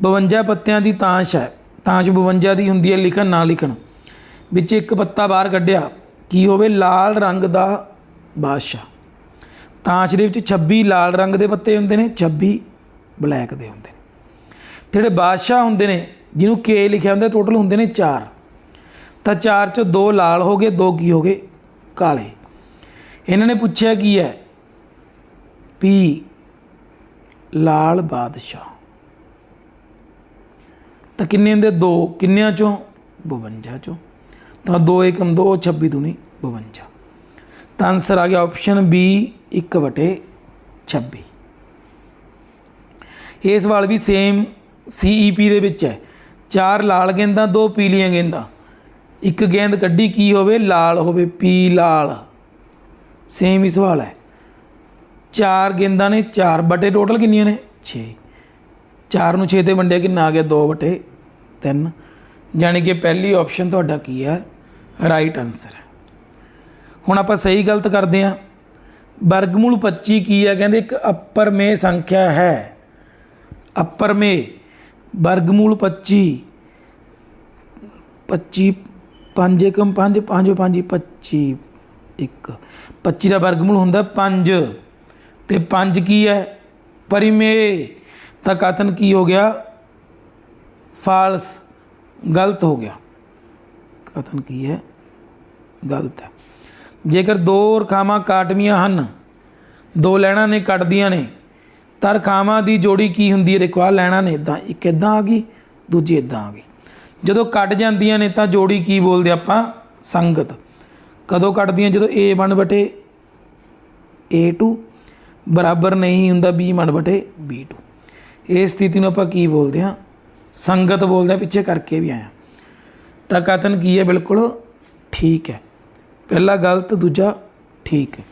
A: 52 ਪੱਤਿਆਂ ਦੀ ਤਾਸ਼ ਹੈ। ਤਾਸ਼ 52 ਦੀ ਹੁੰਦੀ ਹੈ ਲਿਖਣ, ਨਾ ਲਿਖਣ। ਵਿੱਚ ਇੱਕ ਪੱਤਾ ਬਾਹਰ ਕੱਢਿਆ, ਕੀ ਹੋਵੇ ਲਾਲ ਰੰਗ ਦਾ ਬਾਦਸ਼ਾਹ। ਤਾਸ਼ ਦੇ ਵਿੱਚ 26 ਲਾਲ ਰੰਗ ਦੇ ਪੱਤੇ ਹੁੰਦੇ ਨੇ 26 ਬਲੈਕ ਦੇ ਹੁੰਦੇ ਨੇ। ਜਿਹੜੇ ਬਾਦਸ਼ਾਹ ਹੁੰਦੇ ਨੇ, ਜਿਹਨੂੰ ਕੇ ਲਿਖਿਆ ਹੁੰਦਾ ਟੋਟਲ ਹੁੰਦੇ ਨੇ 4 ਤਾਂ 4 ਚੋਂ 2 ਲਾਲ ਹੋ ਗਏ 2 ਕੀ ਹੋ ਗਏ? ਕਾਲੇ। ਇਹਨਾਂ ਨੇ ਪੁੱਛਿਆ ਕੀ ਹੈ? ਪੀ। ਲਾਲ ਬਾਦਸ਼ਾਹ। ਤਾਂ ਕਿੰਨੇ ਦੇ 2 ਕਿੰਨਿਆਂ ਚੋਂ? 52 ਚੋਂ। ਤਾਂ 2 ਏਕਮ 2 26 ਦੂਣੀ 52 ਤਾਂ ਆਨਸਰ ਆ ਗਿਆ ਆਪਸ਼ਨ ਬੀ 1 ਵਟੇ 26 ਇਹ ਸਵਾਲ ਵੀ ਸੇਮ ਸੀਈਪੀ ਦੇ ਵਿੱਚ ਹੈ। ਚਾਰ ਲਾਲ ਗੇਂਦਾਂ, ਦੋ ਪੀਲੀਆਂ ਗੇਂਦਾਂ। ਇੱਕ ਗੇਂਦ ਕੱਢੀ ਕੀ ਹੋਵੇ? ਲਾਲ ਹੋਵੇ, ਪੀ ਲਾਲ। ਸੇਮ ਹੀ ਸਵਾਲ ਹੈ। ਚਾਰ ਗੇਂਦਾਂ ਨੇ, ਚਾਰ ਬਟੇ ਟੋਟਲ ਕਿੰਨੀਆਂ ਨੇ? 6 4 ਨੂੰ 6 ਤੇ ਵੰਡਿਆ ਕਿੰਨਾ ਆ ਗਿਆ? 2 ਬਟੇ 3 ਯਾਨੀ ਕਿ ਪਹਿਲੀ ਆਪਸ਼ਨ ਤੁਹਾਡਾ ਕੀ ਹੈ ਰਾਈਟ ਆਨਸਰ ਹੈ। ਹੁਣ ਆਪਾਂ ਸਹੀ ਗਲਤ ਕਰਦੇ ਹਾਂ। ਵਰਗਮੂਲ 25 ਕੀ ਹੈ ਕਹਿੰਦੇ ਇੱਕ ਅੱਪਰ ਮੇ ਸੰਖਿਆ ਹੈ। ਅੱਪਰ ਮੇ ਵਰਗਮੂਲ 25 25 5 ਏਕਮ 5 5 5 25 1 25 ਦਾ ਵਰਗਮੂਲ ਹੁੰਦਾ 5 ਤੇ ਪੰਜ ਕੀ ਹੈ? ਪਰਿਮੇ ਤਾਂ ਕਥਨ ਕੀ ਹੋ ਗਿਆ? ਫਾਲਸ, ਗਲਤ ਹੋ ਗਿਆ। ਕਥਨ ਕੀ ਹੈ? ਗਲਤ ਹੈ। ਜੇਕਰ ਦੋ ਰਖਾਵਾਂ ਕਾਟਵੀਆਂ ਹਨ, ਦੋ ਲੈਣਾ ਨੇ ਕੱਟਦੀਆਂ ਨੇ ਤਾਂ ਰਖਾਵਾਂ ਦੀ ਜੋੜੀ ਕੀ ਹੁੰਦੀ ਹੈ? ਦੇਖੋ ਆ ਲੈਣਾ ਨੇ ਇਦਾਂ ਇੱਕ ਇਦਾਂ ਆ ਗਈ, ਦੂਜੀ ਇਦਾਂ ਆ ਗਈ। ਜਦੋਂ ਕੱਟ ਜਾਂਦੀਆਂ ਨੇ, ਤਾਂ ਜੋੜੀ ਕੀ ਬੋਲਦੇ ਆਪਾਂ? ਸੰਗਤ। ਕਦੋਂ ਕੱਟਦੀਆਂ? ਜਦੋਂ a1 ਬਟੇ a2 ਬਰਾਬਰ ਨਹੀਂ ਹੁੰਦਾ b1 ਬਟੇ b2 ਇਸ ਸਥਿਤੀ ਨੂੰ ਆਪਾਂ ਕੀ ਬੋਲਦੇ ਹਾਂ? ਸੰਗਤ ਬੋਲਦੇ ਹਾਂ, ਪਿੱਛੇ ਕਰਕੇ ਵੀ ਆਇਆ। ਤਾਂ ਕਥਨ ਕੀ ਹੈ? ਬਿਲਕੁਲ ਠੀਕ ਹੈ। ਪਹਿਲਾ ਗਲਤ, ਦੂਜਾ ਠੀਕ ਹੈ।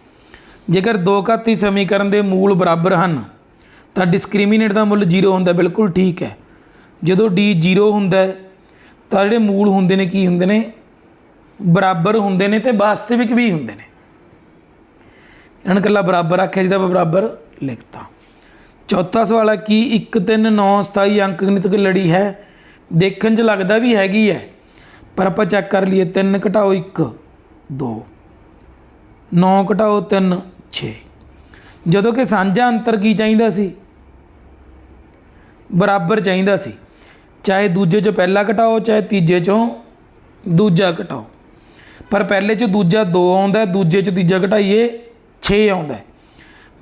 A: ਜੇਕਰ ਦੋ ਘਾਤੀ ਸਮੀਕਰਨ ਦੇ ਮੂਲ ਬਰਾਬਰ ਹਨ, ਤਾਂ ਡਿਸਕ੍ਰਿਮੀਨੇਟ ਦਾ ਮੁੱਲ 0 ਹੁੰਦਾ, ਬਿਲਕੁਲ ਠੀਕ ਹੈ। ਜਦੋਂ d 0 ਹੁੰਦਾ ਤਾਂ ਜਿਹੜੇ ਮੂਲ ਹੁੰਦੇ ਨੇ ਕੀ ਹੁੰਦੇ ਨੇ? ਬਰਾਬਰ ਹੁੰਦੇ ਨੇ ਤੇ ਵਾਸਤਵਿਕ ਵੀ ਹੁੰਦੇ ਨੇ। ਇਹਨਾਂ ਨੂੰ ਇਕੱਲਾ ਬਰਾਬਰ ਆਖਿਆ ਜਿਹਦਾ ਆਪਾਂ ਬਰਾਬਰ ਲਿਖਤਾ। ਚੌਥਾ ਸਵਾਲ ਹੈ ਕਿ 1 3 9 27 ਅੰਕ ਗਣਿਤਕ ਲੜੀ ਹੈ, ਦੇਖਣ 'ਚ ਲੱਗਦਾ ਵੀ ਹੈਗੀ ਹੈ, ਪਰ ਆਪਾਂ ਚੈੱਕ ਕਰ ਲਈਏ 3 ਘਟਾਓ 1 2 9 ਘਟਾਓ 3 6 ਜਦੋਂ ਕਿ ਸਾਂਝਾ ਅੰਤਰ ਕੀ ਚਾਹੀਦਾ ਸੀ? ਬਰਾਬਰ ਚਾਹੀਦਾ ਸੀ। ਚਾਹੇ ਦੂਜੇ ਚੋਂ ਪਹਿਲਾ ਘਟਾਓ, ਚਾਹੇ ਤੀਜੇ ਚੋਂ ਦੂਜਾ ਘਟਾਓ। ਪਰ ਪਹਿਲੇ ਚੋਂ ਦੂਜਾ 2 ਆਉਂਦਾ, ਦੂਜੇ ਚੋਂ ਤੀਜਾ ਘਟਾਈਏ 6 ਆਉਂਦਾ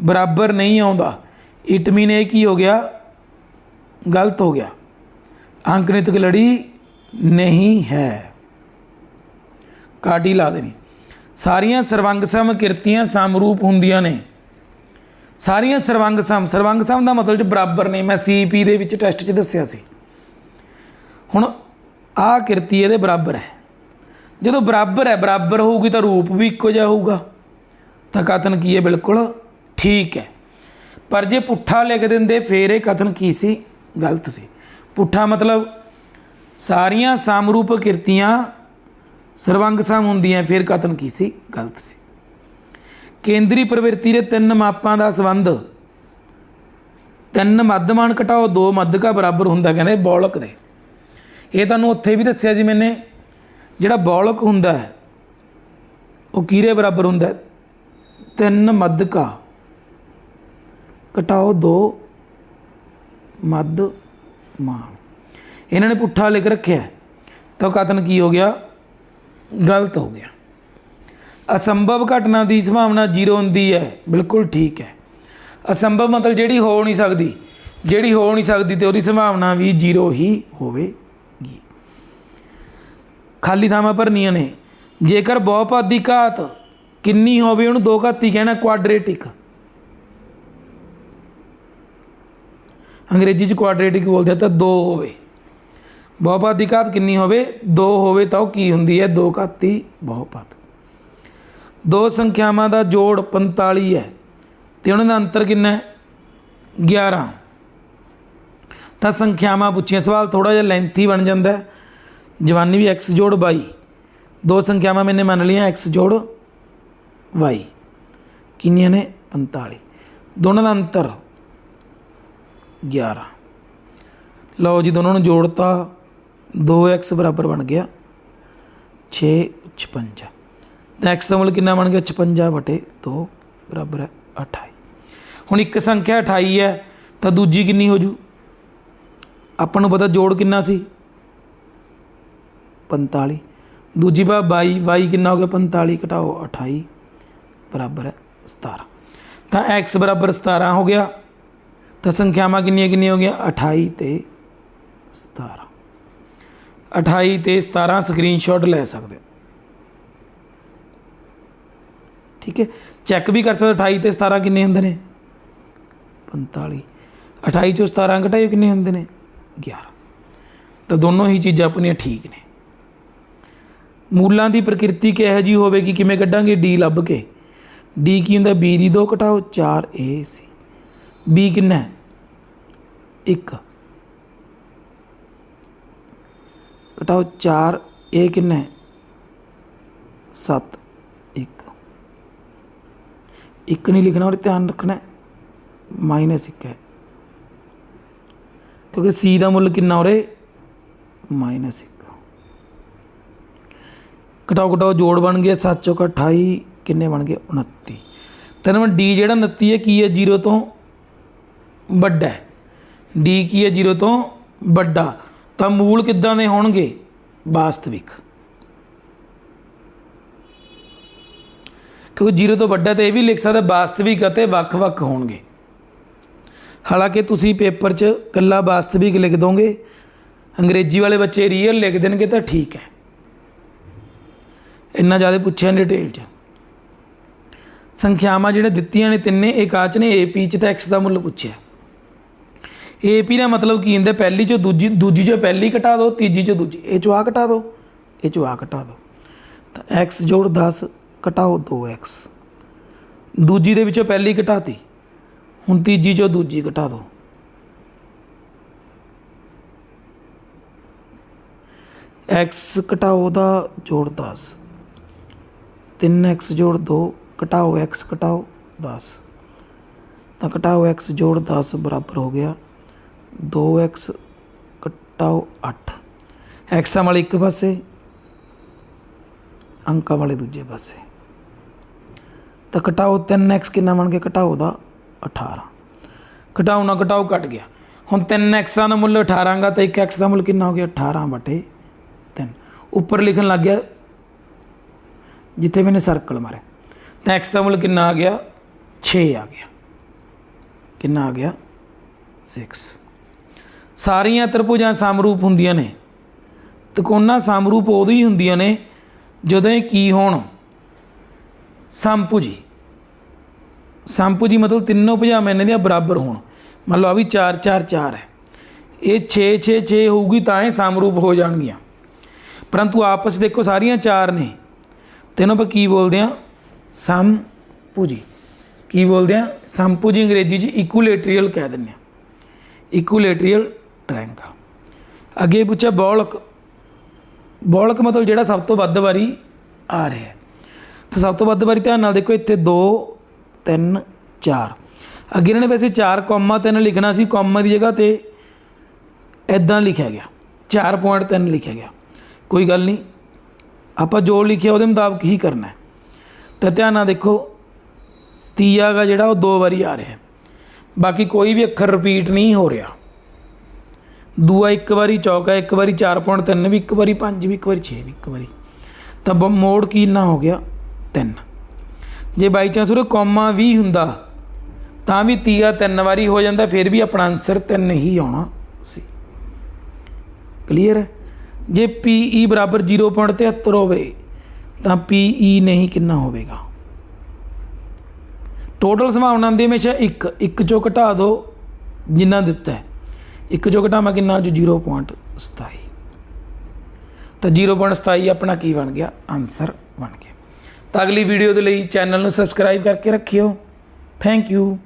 A: ਬਰਾਬਰ ਨਹੀਂ ਆਉਂਦਾ। ਇਟ ਮੀਨ ਇਹ ਕੀ ਹੋ ਗਿਆ? ਗਲਤ ਹੋ ਗਿਆ। ਅੰਕਣਿਤਕ ਲੜੀ ਨਹੀਂ ਹੈ। ਕਾਟੀ ਲਾ ਦੇਣੀ। ਸਾਰੀਆਂ ਸਰਵੰਗ ਸਮ ਕਿਰਤੀਆਂ ਸਮਰੂਪ ਹੁੰਦੀਆਂ ਨੇ। ਸਾਰੀਆਂ ਸਰਵੰਗ ਸਮ ਸਰਵੰਗ ਸਮ ਦਾ ਮਤਲਬ ਬਰਾਬਰ ਨੇ ਮੈਂ ਸੀਪੀ ਦੇ ਵਿੱਚ ਟੈਸਟ 'ਚ ਦੱਸਿਆ ਸੀ। ਹੁਣ ਆਹ ਕਿਰਤੀ ਇਹਦੇ ਬਰਾਬਰ ਹੈ। ਜਦੋਂ ਬਰਾਬਰ ਹੈ, ਬਰਾਬਰ ਹੋਊਗੀ ਤਾਂ ਰੂਪ ਵੀ ਇੱਕੋ ਜਿਹਾ ਹੋਊਗਾ। ਤਾਂ ਕਥਨ ਕੀ ਹੈ? ਬਿਲਕੁਲ ਠੀਕ ਹੈ। ਪਰ ਜੇ ਪੁੱਠਾ ਲਿਖ ਦਿੰਦੇ, ਫੇਰ ਇਹ ਕਥਨ ਕੀ ਸੀ? ਗਲਤ ਸੀ। ਪੁੱਠਾ ਮਤਲਬ ਸਾਰੀਆਂ ਸਮਰੂਪ ਕਿਰਤੀਆਂ ਸਰਵੰਗ ਸਮ ਹੁੰਦੀਆਂ, ਫਿਰ ਕਥਨ ਕੀ ਸੀ? ਗਲਤ ਸੀ। ਕੇਂਦਰੀ ਪ੍ਰਵਿਰਤੀ ਦੇ ਤਿੰਨ ਮਾਪਾਂ ਦਾ ਸੰਬੰਧ। ਤਿੰਨ ਮੱਧਮਾਨ ਘਟਾਓ, ਦੋ ਮੱਧਕਾ ਬਰਾਬਰ ਹੁੰਦਾ, ਕਹਿੰਦੇ ਬੌਲਕ ਦੇ। ਇਹ ਤੁਹਾਨੂੰ ਉੱਥੇ ਵੀ ਦੱਸਿਆ ਜੀ ਮੈਨੇ, ਜਿਹੜਾ ਬੌਲਕ ਹੁੰਦਾ ਹੈ, ਉਹ ਕਿਹਦੇ ਬਰਾਬਰ ਹੁੰਦਾ ਹੈ? ਤਿੰਨ ਮੱਧਕਾ। ਘਟਾਓ ਦੋ ਮੱਧ ਮਾਨ ਇਹਨਾਂ ਨੇ ਪੁੱਠਾ ਲਿਖ ਰੱਖਿਆ ਤਾਂ ਉਹ ਕਥਨ ਕੀ ਹੋ ਗਿਆ? ਗਲਤ ਹੋ ਗਿਆ। ਅਸੰਭਵ ਘਟਨਾ ਦੀ ਸੰਭਾਵਨਾ ਜ਼ੀਰੋ ਹੁੰਦੀ ਹੈ। ਬਿਲਕੁਲ ਠੀਕ ਹੈ। ਅਸੰਭਵ ਮਤਲਬ ਜਿਹੜੀ ਹੋ ਨਹੀਂ ਸਕਦੀ। ਜਿਹੜੀ ਹੋ ਨਹੀਂ ਸਕਦੀ ਤੇ ਉਹਦੀ ਸੰਭਾਵਨਾ ਵੀ ਜ਼ੀਰੋ ਹੀ ਹੋਵੇਗੀ। ਖਾਲੀ ਥਾਵਾਂ ਭਰਨੀਆਂ ਨੇ। ਜੇਕਰ ਬਹੁਪਾਦੀ ਘਾਤ ਕਿੰਨੀ ਹੋਵੇ ਉਹਨੂੰ ਦੋ ਘਾਤੀ ਕਹਿਣਾ ਕੁਆਡਰੇਟਿਕ ਅੰਗਰੇਜ਼ੀ ਚ ਕੁਆਡਰੇਟਿਕ ਬੋਲਦੇ ਤਾਂ ਦੋ ਹੋਵੇ। ਬਹੁਪਦ ਦੀ ਘਾਤ ਕਿੰਨੀ ਹੋਵੇ? ਦੋ ਹੋਵੇ ਤਾਂ ਉਹ ਕੀ ਹੁੰਦੀ ਹੈ? ਦੋ ਘਾਤੀ ਬਹੁਪਾਤ। ਦੋ ਸੰਖਿਆਵਾਂ ਦਾ ਜੋੜ 45 ਹੈ। ਤੇ ਉਹਨਾਂ ਦਾ ਅੰਤਰ ਕਿੰਨਾ ਹੈ? 11 ਤਾਂ ਸੰਖਿਆਵਾਂ ਪੁੱਛੀਆਂ। ਸਵਾਲ ਥੋੜਾ ਜਿਹਾ ਲੈਂਥੀ ਬਣ ਜਾਂਦਾ ਜਵਾਨੀ ਵੀ x ਜੋੜ y ਦੋ ਸੰਖਿਆਵਾਂ ਮੈਨੇ ਮੰਨ ਲਈਆਂ, x ਜੋੜ y ਕਿੰਨੀਆਂ ਨੇ? 45 ਦੋਨਾਂ ਦਾ ਅੰਤਰ 11 ਲਓ ਜੀ, ਦੋਨਾਂ ਨੂੰ ਜੋੜਤਾ। 2x ਬਰਾਬਰ ਬਣ ਗਿਆ। 6 56 ਤਾਂ x ਦਾ ਮੁੱਲ ਕਿੰਨਾ ਬਣ ਗਿਆ? 56 ਬਟੇ 2 ਬਰਾਬਰ ਹੈ 28 ਹੁਣ ਇੱਕ ਸੰਖਿਆ 28 ਹੈ, ਤਾਂ ਦੂਜੀ ਕਿੰਨੀ ਹੋ ਜੂ? ਆਪਾਂ ਨੂੰ ਪਤਾ ਜੋੜ ਕਿੰਨਾ ਸੀ? 45 ਦੂਜੀ ਬਾ 22 22 ਕਿੰਨਾ ਹੋ ਗਿਆ? 45 ਘਟਾਓ 28 ਬਰਾਬਰ ਹੈ 17 ਤਾਂ x ਬਰਾਬਰ 17 ਹੋ ਗਿਆ। ਤਾਂ ਸੰਖਿਆਵਾਂ ਕਿੰਨੀਆਂ ਕਿੰਨੀਆਂ ਹੋ ਗਈਆਂ? 28 ਤੇ 17 28 ਤੇ 17 ਸਕਰੀਨਸ਼ਾਟ ਲੈ ਸਕਦੇ ਹੋ। ਠੀਕ ਹੈ? ਚੈੱਕ ਵੀ ਕਰ ਸਕਦੇ ਹੋ 28 ਤੇ 17 ਕਿੰਨੇ ਹੁੰਦੇ ਨੇ? 45 28 ਚੋਂ 17 ਘਟਾਇਓ ਕਿੰਨੇ ਹੁੰਦੇ ਨੇ? 11 ਤਾਂ ਦੋਨੋਂ ਹੀ ਚੀਜ਼ਾਂ ਆਪਣੀਆਂ ਠੀਕ ਨੇ। ਮੂਲਾਂ ਦੀ ਪ੍ਰਕਿਰਤੀ ਕਿਹੋ ਜੀ ਹੋਵੇਗੀ? ਕਿਵੇਂ ਕੱਢਾਂਗੇ? ਡੀ ਲੱਭ ਕੇ। ਡੀ ਕੀ ਹੁੰਦਾ? B ਦੀ 2 ਘਟਾਓ 4 a ਸੀ। B ਕਿੰਨਾ ਹੈ? 1 ਘਟਾਓ 4 a ਕਿੰਨਾ ਹੈ? 7 1 ਇੱਕ ਨਹੀਂ ਲਿਖਣਾ ਔਰ ਧਿਆਨ ਰੱਖਣਾ ਮਾਈਨਸ 1 ਹੈ। ਕਿਉਂਕਿ c ਦਾ ਮੁੱਲ ਕਿੰਨਾ ਉਰੇ? ਮਾਈਨਸ 1 ਘਟਾਓ ਘਟਾਓ, ਜੋੜ ਬਣ ਗਿਆ 7 ਚੌਕਾ 28 ਕਿੰਨੇ ਬਣ ਗਏ? 29 ਤਾਂ ਡੀ ਜਿਹੜਾ 29 ਹੈ, ਕੀ ਹੈ? 0 ਤੋਂ ਵੱਡਾ ਹੈ। ਡੀ ਕੀ ਹੈ? 0 ਤੋਂ ਵੱਡਾ। ਤਾਂ ਮੂਲ ਕਿੱਦਾਂ ਦੇ ਹੋਣਗੇ? ਵਾਸਤਵਿਕ। ਕਿਉਂਕਿ 0 ਤੋਂ ਵੱਡਾ ਤੇ ਇਹ ਵੀ ਲਿਖ ਸਕਦਾ, ਵਾਸਤਵਿਕ ਅਤੇ ਵੱਖ-ਵੱਖ ਹੋਣਗੇ। ਹਾਲਾਂਕਿ ਤੁਸੀਂ ਪੇਪਰ 'ਚ ਕੱਲਾ ਵਾਸਤਵਿਕ ਲਿਖ ਦੋਗੇ, ਅੰਗਰੇਜ਼ੀ ਵਾਲੇ ਬੱਚੇ ਰੀਅਲ ਲਿਖ ਦੇਣਗੇ ਤਾਂ ਠੀਕ ਹੈ। ਇੰਨਾ ਜ਼ਿਆਦਾ ਪੁੱਛਿਆ ਡਿਟੇਲ 'ਚ। ਸੰਖਿਆਵਾਂ ਜਿਹੜੇ ਦਿੱਤੀਆਂ ਨੇ ਤਿੰਨੇ ਇਕਾਚ ਨੇ? ਏਪੀ 'ਚ ਤਾਂ x ਦਾ ਮੁੱਲ ਪੁੱਛਿਆ। ਏਪੀ ਦਾ ਮਤਲਬ ਕੀ ਹੁੰਦਾ? ਪਹਿਲੀ ਚੋਂ ਦੂਜੀ ਦੂਜੀ ਚੋਂ ਪਹਿਲੀ ਘਟਾ ਦਿਓ ਤੀਜੀ ਚੋਂ ਦੂਜੀ। ਇਹ ਚੋਂ ਆ ਘਟਾ ਦਿਓ ਇਹ ਚੋਂ ਆ ਘਟਾ ਦਿਓ ਤਾਂ x ਜੋੜ 10 ਘਟਾਓ 2x ਦੂਜੀ ਦੇ ਵਿੱਚੋਂ ਪਹਿਲੀ ਘਟਾਤੀ, ਹੁਣ ਤੀਜੀ ਚੋਂ ਦੂਜੀ ਘਟਾ ਦਿਓ x ਘਟਾਓ ਦਾ ਜੋੜ 10 3x ਜੋੜ 2 ਘਟਾਓ x, ਘਟਾਓ 10 ਤਾਂ ਘਟਾਓ x ਜੋੜ 10 ਬਰਾਬਰ ਹੋ ਗਿਆ। 2x ਘਟਾਓ 8 ਐਕਸਾਂ ਵਾਲੇ ਇੱਕ ਪਾਸੇ, ਅੰਕਾਂ ਵਾਲੇ ਦੂਜੇ ਪਾਸੇ। ਤਾਂ ਘਟਾਓ 3x ਕਿੰਨਾ ਬਣ ਗਿਆ? ਘਟਾਓ ਦਾ 18 ਘਟਾਓ ਨਾ ਘਟਾਓ ਘਟ ਗਿਆ। ਹੁਣ 3x ਦਾ ਮੁੱਲ 18 ਗਾ ਤਾਂ 1x ਦਾ ਮੁੱਲ ਕਿੰਨਾ ਹੋ ਗਿਆ? 18 ਬਟੇ 3 ਉੱਪਰ ਲਿਖਣ ਲੱਗ ਗਿਆ, ਜਿੱਥੇ ਮੈਨੇ ਸਰਕਲ ਮਾਰਿਆ। ਤਾਂ x ਦਾ ਮੁੱਲ ਕਿੰਨਾ ਆ ਗਿਆ? 6 ਆ ਗਿਆ। ਕਿੰਨਾ ਆ ਗਿਆ? 6 ਸਾਰੀਆਂ ਤ੍ਰਿਭੁਜਾਂ ਸਮਰੂਪ ਹੁੰਦੀਆਂ ਨੇ। ਤਕੋਨਾ ਸਮਰੂਪ ਉਦੋਂ ਹੀ ਹੁੰਦੀਆਂ ਨੇ ਜਦੋਂ ਇਹ ਕੀ ਹੋਣ? ਸੰਪੁਜੀ। ਸੰਪੁਜੀ ਮਤਲਬ ਤਿੰਨੋਂ ਭੁਜਾਵਾਂ ਇਹਨਾਂ ਦੀਆਂ ਬਰਾਬਰ ਹੋਣ। ਮੰਨ ਲਓ ਆ ਵੀ 4 4 4 ਹੈ। ਇਹ 6 6 6 ਹੋਊਗੀ ਤਾਂ ਇਹ ਸਮਰੂਪ ਹੋ ਜਾਣਗੀਆਂ। ਪਰੰਤੂ ਆਪਸ ਦੇਖੋ ਸਾਰੀਆਂ ਚਾਰ ਨੇ। ਤੈਨੂੰ ਆਪਾਂ ਕੀ ਬੋਲਦੇ ਆ ਸੰਪੁਜੀ। ਕੀ ਬੋਲਦੇ ਆ? ਸੰਪੁਜੀ ਅੰਗਰੇਜ਼ੀ 'ਚ ਇਕੁਲੇਟਰੀਅਲ ਕਹਿ ਦਿੰਦੇ ਆ। ਇਕੁਲੇਟਰੀਅਲ ਟ੍ਰਾਇੰਗਲ ਅੱਗੇ ਪੁੱਛਿਆ, ਬੌਲਕ। ਬੌਲਕ ਮਤਲਬ ਜਿਹੜਾ ਸਭ ਤੋਂ ਵੱਧ ਵਾਰੀ ਆ ਰਿਹਾ ਹੈ। ਤਾਂ ਸਭ ਤੋਂ ਵੱਧ ਵਾਰੀ ਧਿਆਨ ਨਾਲ ਦੇਖੋ, ਇੱਥੇ 2 3 4 ਅੱਗੇ ਇਹਨਾਂ ਨੇ ਵੈਸੇ 4 ਕੋਮਾ 3 ਲਿਖਣਾ ਸੀ ਕੋਮਾ ਦੀ ਜਗ੍ਹਾ ਤੇ ਇਦਾਂ ਲਿਖਿਆ ਗਿਆ। 4.3 ਲਿਖਿਆ ਗਿਆ। ਕੋਈ ਗੱਲ ਨਹੀਂ। ਆਪਾਂ ਜੋ ਲਿਖਿਆ ਉਹਦੇ ਮੁਤਾਬਕ ਹੀ ਕਰਨਾ ਹੈ। ਤਾਂ ਧਿਆਨ ਨਾਲ ਦੇਖੋ, ਤੀਆ ਗਾ ਜਿਹੜਾ ਉਹ ਦੋ ਵਾਰੀ ਆ ਰਿਹਾ। ਬਾਕੀ ਕੋਈ ਵੀ ਅੱਖਰ ਰਿਪੀਟ ਨਹੀਂ ਹੋ ਰਿਹਾ। ਦੂਆ ਇੱਕ ਵਾਰੀ, ਚੌਕਾ ਇੱਕ ਵਾਰੀ 4.3 ਵੀ ਇੱਕ ਵਾਰੀ 5 ਵੀ ਇੱਕ ਵਾਰੀ 6 ਵੀ ਇੱਕ ਵਾਰੀ। ਤਾਂ ਬ- ਮੋੜ ਕੀ ਨਾ ਹੋ ਗਿਆ? 3 ਜੇ ਬਾਈ ਚਾਂਸ ਉਹ ਕੌਮਾ ਵੀ ਹੁੰਦਾ, ਤਾਂ ਵੀ ਤੀਆ ਤਿੰਨ ਵਾਰੀ ਹੋ ਜਾਂਦਾ, ਫਿਰ ਵੀ ਆਪਣਾ ਆਨਸਰ ਤਿੰਨ ਹੀ ਆਉਣਾ ਸੀ। ਕਲੀਅਰ ਹੈ? ਜੇ PE ਬਰਾਬਰ 0.73 ਹੋਵੇ ਤਾਂ PE ਨਹੀਂ ਕਿੰਨਾ ਹੋਵੇਗਾ। ਟੋਟਲ ਸੰਭਾਵਨਾ ਹੁੰਦੀ ਹਮੇਸ਼ਾ 1 1 ਚੋਂ ਘਟਾ ਦਿਓ ਜਿੰਨਾ ਦਿੱਤਾ ਹੈ। 1 ਚੋਂ ਘਟਾਵਾਂ ਕਿੰਨਾ ਜੋ 0.27 ਤਾਂ 0.27 ਆਪਣਾ ਕੀ ਬਣ ਗਿਆ? ਆਨਸਰ ਬਣ ਗਿਆ। ਤਾਂ ਅਗਲੀ ਵੀਡੀਓ ਦੇ ਲਈ ਚੈਨਲ ਨੂੰ ਸਬਸਕ੍ਰਾਈਬ ਕਰਕੇ ਰੱਖਿਓ। Thank you